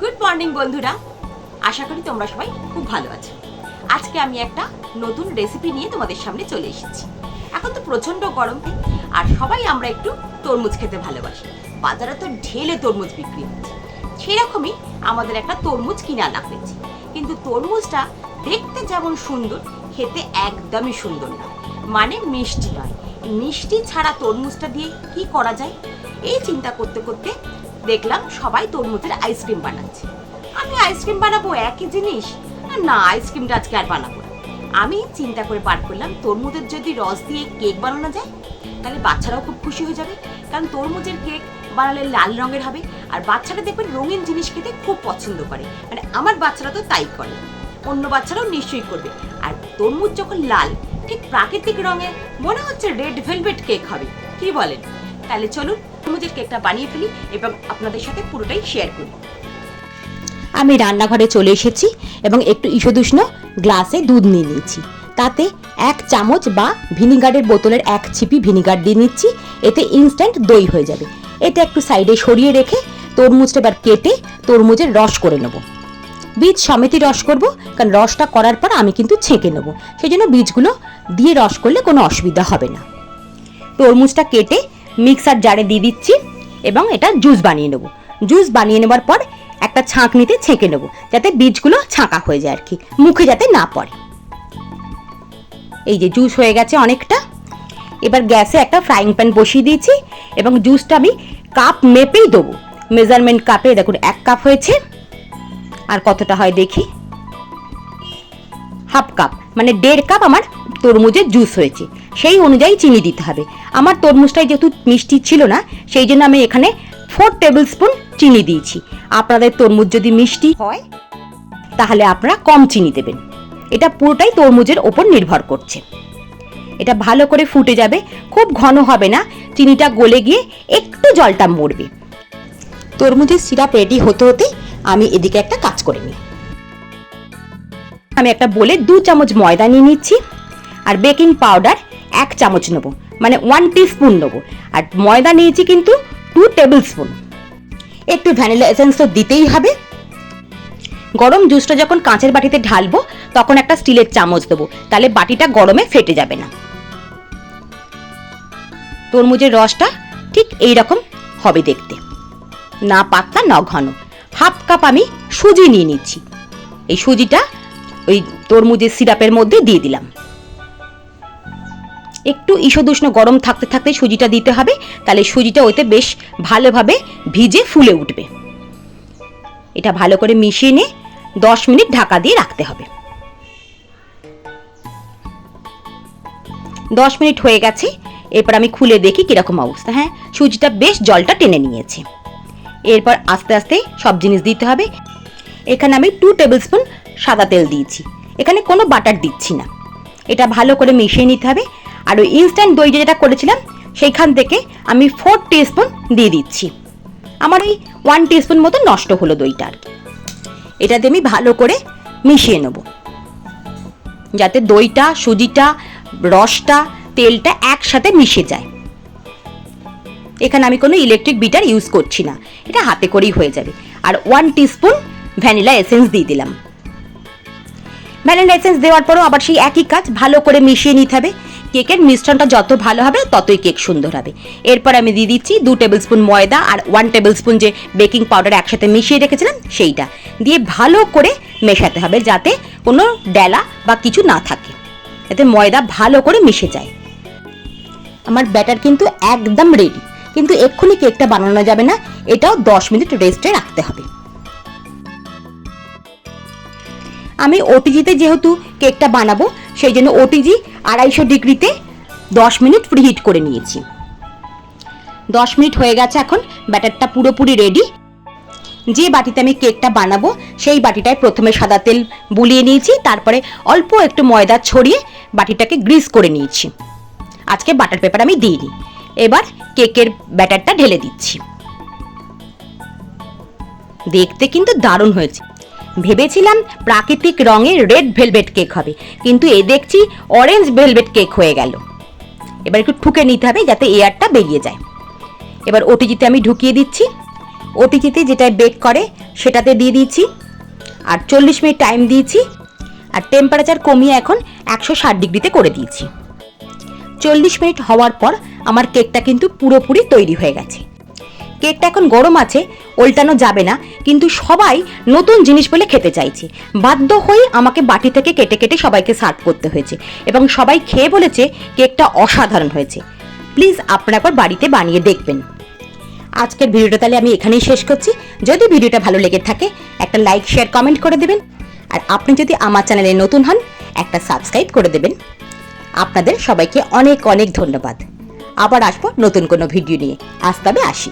Good morning বন্ধুরা। আশা করি তোমরা সবাই খুব ভালো আছো। আজকে আমি একটা নতুন রেসিপি নিয়ে তোমাদের সামনে চলে এসেছি। এখন তো প্রচণ্ড গরম আর সবাই আমরা একটু তরমুজ খেতে ভালোবাসি। বাজারে তো ঢেলে তরমুজ বিক্রি হচ্ছে। সেরকমই আমাদের একটা তরমুজ কিনে আনা হয়েছে। কিন্তু তরমুজটা দেখতে যেমন সুন্দর, খেতে একদমই সুন্দর না। মানে মিষ্টি নয়। মিষ্টি ছাড়া তরমুজটা দিয়ে কি করা যায়? এই চিন্তা করতে করতে দেখলাম সবাই তরমুজের আইসক্রিম বানাচ্ছে। আমি আইসক্রিম বানাবো একই জিনিস? না, আইসক্রিমটা আজকে আর বানাবো আমি চিন্তা করে বার করলাম, তরমুজের যদি রস দিয়ে কেক বানানো যায়, তাহলে বাচ্চারাও খুব খুশি হয়ে যাবে। কারণ তরমুজের কেক বানালে লাল রঙের হবে, আর বাচ্চারা দেখবেন রঙিন জিনিস খেতে খুব পছন্দ করে। মানে আমার বাচ্চারা তো তাই করে। অন্য বাচ্চারাও নিশ্চয়ই করবে। আর তরমুজ যখন লাল, ঠিক প্রাকৃতিক রঙে, মনে হচ্ছে রেড ভেলভেট কেক হবে। কি বলেন? তাহলে চলুন তরমুজের কেকটা বানিয়ে ফেলি এবং আপনাদের সাথে পুরোটাই শেয়ার করি আমি রান্নাঘরে চলে এসেছি এবং একটু ঈষদুষ্ণ গ্লাসে দুধ নিয়ে নিয়েছি। তাতে এক চামচ বা ভিনিগারের বোতলের এক ছিপি ভিনিগার দিয়ে নিচ্ছি। এতে ইনস্ট্যান্ট দই হয়ে যাবে। এটা একটু সাইডে সরিয়ে রেখে তরমুজটা এবার কেটে তরমুজের রস করে নেব। বীজ সমেতি রস করব, কারণ রসটা করার পর আমি কিন্তু ছেঁকে নেব। সেই জন্য বীজগুলো দিয়ে রস করলে কোনো অসুবিধা হবে না। তরমুজটা কেটে মিক্সার জারে দিয়ে দিচ্ছি এবং এটা জুস বানিয়ে নেব। জুস বানিয়ে নেবার পর একটা ছাঁকনিতে ছেঁকে নেব, যাতে বীজগুলো ছাঁকা হয়ে যায় আর কি, মুখে যাতে না পড়ে। এই যে জুস হয়ে গেছে অনেকটা। এবার গ্যাসে একটা ফ্রাইং প্যান বসিয়ে দিয়েছি এবং জুসটা আমি কাপ মেপেই দেবো। মেজারমেন্ট কাপে, দেখুন, এক কাপ হয়েছে। আর কতটা হয় দেখি। হাফ কাপ মানে দেড় কাপ আমার তরমুজের জুস হয়েছে। সেই অনুযায়ী চিনি দিতে হবে। আমার তরমুজটাই যেহেতু মিষ্টি ছিল না, সেই জন্য আমি এখানে ফোর টেবিল স্পুন চিনি দিয়েছি। আপনাদের তরমুজ যদি মিষ্টি হয়, তাহলে আপনারা কম চিনি দেবেন। এটা পুরোটাই তরমুজের ওপর নির্ভর করছে। এটা ভালো করে ফুটে যাবে, খুব ঘন হবে না, চিনিটা গলে গিয়ে একটু জলটা মরবে। তরমুজের সিরাপ রেডি হতে হতে আমি এদিকে একটা কাজ করে নিই। আমি একটা বলে দু চামচ ময়দা নিয়ে নিচ্ছি আর বেকিং পাউডার এক চামচ নেব মানে ওয়ান স্পুন নেব। আর ময়দা নিয়েছি কিন্তু টু টেবিল স্পুন একটু ভ্যানিলা এসেন্স তো দিতেই হবে। গরম জুসটা যখন কাঁচের বাটিতে ঢালবো, তখন একটা স্টিলের চামচ দেবো, তাহলে বাটিটা গরমে ফেটে যাবে না। তরমুজের রসটা ঠিক এই রকম হবে দেখতে। না পাতলা, না ঘন। হাফ কাপ আমি সুজি নিয়ে নিচ্ছি। এই সুজিটা ওই তরমুজের সিরাপের মধ্যে দিয়ে দিলাম। একটু ঈষদুষ্ণ গরম থাকতে থাকতে সুজিটা দিতে হবে, তাহলে সুজিটা ওইতে বেশ ভালোভাবে ভিজে ফুলে উঠবে। এটা ভালো করে মিশিয়ে নিয়ে দশ মিনিট ঢাকা দিয়ে রাখতে হবে। দশ মিনিট হয়ে গেছে, এরপর আমি খুলে দেখি কীরকম অবস্থা। হ্যাঁ সুজিটা বেশ জলটা টেনে নিয়েছে। এরপর আস্তে আস্তে সব জিনিস দিতে হবে। এখানে আমি টু টেবিল স্পুন সাদা তেল দিয়েছি। এখানে কোনো বাটার দিচ্ছি না। এটা ভালো করে মিশিয়ে নিতে হবে। আর ওই ইনস্ট্যান্ট দই যেটা করেছিলাম, সেইখান থেকে আমি ফোর স্পুন দিয়ে দিচ্ছি। আমার ওই ওয়ান স্পুন মতো নষ্ট হলো দইটা আর কি। এটাতে আমি ভালো করে মিশিয়ে নেব। যাতে দইটা, সুজিটা, রসটা, তেলটা একসাথে মিশে যায়। এখানে আমি কোনো ইলেকট্রিক বিটার ইউজ করছি না। এটা হাতে করেই হয়ে যাবে। আর ওয়ান স্পুন ভ্যানিলা এসেন্স দিয়ে দিলাম। ভ্যানিলা এসেন্স দেওয়ার পরও আবার সেই একই কাজ ভালো করে মিশিয়ে নিতে হবে। কেকের মিশ্রণটা যত ভালো হবে, ততই কেক সুন্দর হবে। এরপর আমি দিয়ে দিচ্ছি দু টেবিল স্পুন ময়দা আর ওয়ান টেবিল স্পুন যে বেকিং পাউডার একসাথে মিশিয়ে রেখেছিলাম, সেইটা। দিয়ে ভালো করে মেশাতে হবে যাতে কোনো ডেলা বা কিছু না থাকে। যাতে ময়দা ভালো করে মিশে যায়। আমার ব্যাটার কিন্তু একদম রেডি কিন্তু এক্ষুনি কেকটা বানানো যাবে না, এটাও দশ মিনিট রেস্টে রাখতে হবে। আমি ওটিজিতে যেহেতু কেকটা বানাবো, সেই জন্য ওটিজি আড়াইশো ডিগ্রিতে দশ মিনিট প্রিহিট করে নিয়েছি। দশ মিনিট হয়ে গেছে এখন, ব্যাটারটা পুরোপুরি রেডি। যে বাটিতে আমি কেকটা বানাবো, সেই বাটিটায় প্রথমে সাদা তেল বুলিয়ে নিয়েছি, তারপরে অল্প একটু ময়দা ছড়িয়ে বাটিটাকে গ্রিস করে নিয়েছি। আজকে বাটার পেপার আমি দিইনি। এবার কেকের ব্যাটারটা ঢেলে দিচ্ছি। দেখতে কিন্তু দারুণ হয়েছে। ভেবেছিলাম প্রাকৃতিক রঙের রেড ভেলভেট কেক হবে, কিন্তু এ দেখছি অরেঞ্জ ভেলভেট কেক হয়ে গেল। এবার একটু ঠুকে নিতে হবে যাতে এয়ারটা বেরিয়ে যায়। এবার ওটিজিতে আমি ঢুকিয়ে দিচ্ছি। ওটিজিতে যেটা বেক করে সেটাতে দিয়ে দিয়েছি আর চল্লিশ মিনিট টাইম দিয়েছি। আর টেম্পারেচার কমিয়ে এখন একশো ষাট ডিগ্রিতে করে দিয়েছি। চল্লিশ মিনিট হওয়ার পর আমার কেকটা কিন্তু পুরোপুরি তৈরি হয়ে গেছে। কেকটা এখন গরম আছে উল্টানো যাবে না। কিন্তু সবাই নতুন জিনিস বলে খেতে চাইছে। বাধ্য হয়ে আমাকে বাটি থেকে কেটে কেটে সবাইকে সার্ভ করতে হয়েছে এবং সবাই খেয়ে বলেছে কেকটা অসাধারণ হয়েছে। প্লিজ আপনারা একবার বাড়িতে বানিয়ে দেখবেন। আজকের ভিডিওটা তাহলে আমি এখানেই শেষ করছি। যদি ভিডিওটা ভালো লেগে থাকে, একটা লাইক শেয়ার কমেন্ট করে দেবেন। আর আপনি যদি আমার চ্যানেলে নতুন হন, একটা সাবস্ক্রাইব করে দেবেন। আপনাদের সবাইকে অনেক অনেক ধন্যবাদ। আবার আসব নতুন কোনো ভিডিও নিয়ে। আজ আসি।